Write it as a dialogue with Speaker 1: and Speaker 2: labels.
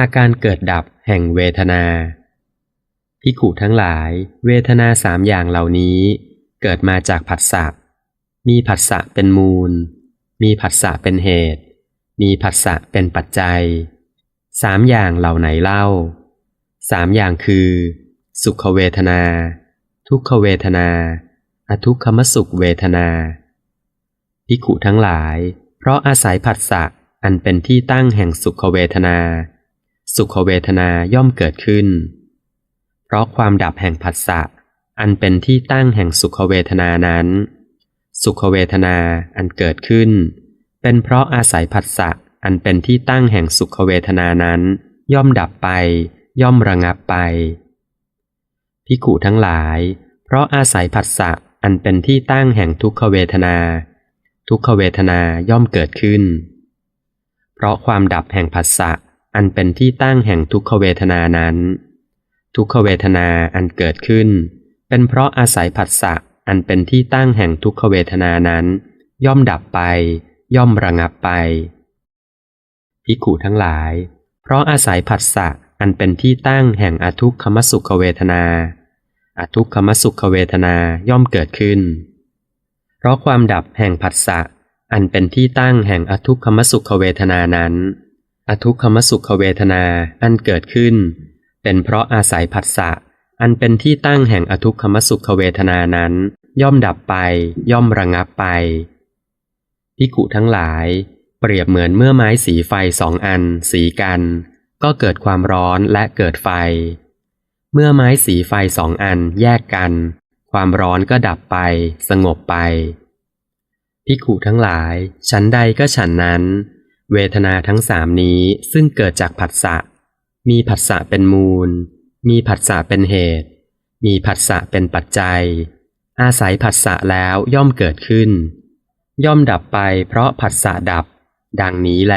Speaker 1: อาการเกิดดับแห่งเวทนาพิขุทั้งหลาย เวทนาสามอย่างเหล่านี้ เกิดมาจากผัสสะ มีผัสสะเป็นมูล มีผัสสะเป็นเหตุ มีผัสสะเป็นปัจจัย สามอย่างเหล่าไหนเล่า สามอย่างคือ สุขเวทนา ทุกขเวทนา อทุกขมสุขเวทนาพิขุทั้งหลาย เพราะอาศัยผัสสะอันเป็นที่ตั้งแห่งสุขเวทนา สุขเวทนาย่อมเกิดขึ้น เพราะความดับแห่งผัสสะอันเป็นที่ตั้งแห่งสุขเวทนานั้น สุขเวทนาอันเกิดขึ้น เป็นเพราะอาศัยผัสสะอันเป็นที่ตั้งแห่งสุขเวทนานั้น ย่อมดับไป ย่อมระงับไปพิขุทั้งหลาย เพราะอาศัยผัสสะอันเป็นที่ตั้งแห่งทุกขเวทนา ทุกขเวทนาย่อมเกิดขึ้น เพราะความดับแห่งผัสสะ อันเป็นที่ตั้งแห่งทุกขเวทนานั้น ทุกขเวทนาอันเกิดขึ้น เป็นเพราะอาศัยผัสสะอันเป็นที่ตั้งแห่งทุกขเวทนานั้น ย่อมดับไป ย่อมระงับไปพิขุทั้งหลาย เพราะอาศัยผัสสะอันเป็นที่ตั้งแห่งอทุกขมสุขเวทนา อทุกขมสุขเวทนาย่อมเกิดขึ้น เพราะความดับแห่งผัสสะอันเป็นที่ตั้งแห่งอทุกขมสุขเวทนานั้น อทุกขมสุขเวทนาอันเกิดขึ้น เป็นเพราะอาศัยผัสสะอันเป็นที่ตั้งแห่งอทุกขมสุขเวทนานั้น ย่อมดับไป ย่อมระงับไปพิกุทั้งหลาย เปรียบเหมือนเมื่อไม้สีไฟสองอัน สีกัน ก็เกิดความร้อนและเกิดไฟ เมื่อไม้สีไฟสองอันแยกกัน ความร้อนก็ดับไป สงบไปพิกุทั้งหลาย ฉันใดก็ฉันนั้น เวทนาทั้งสามนี้ซึ่งเกิดจากผัสสะ มีผัสสะเป็นมูล มีผัสสะเป็นเหตุ มีผัสสะเป็นปัจจัย อาศัยผัสสะแล้วย่อมเกิดขึ้น ย่อมดับไปเพราะผัสสะดับ ดังนี้แล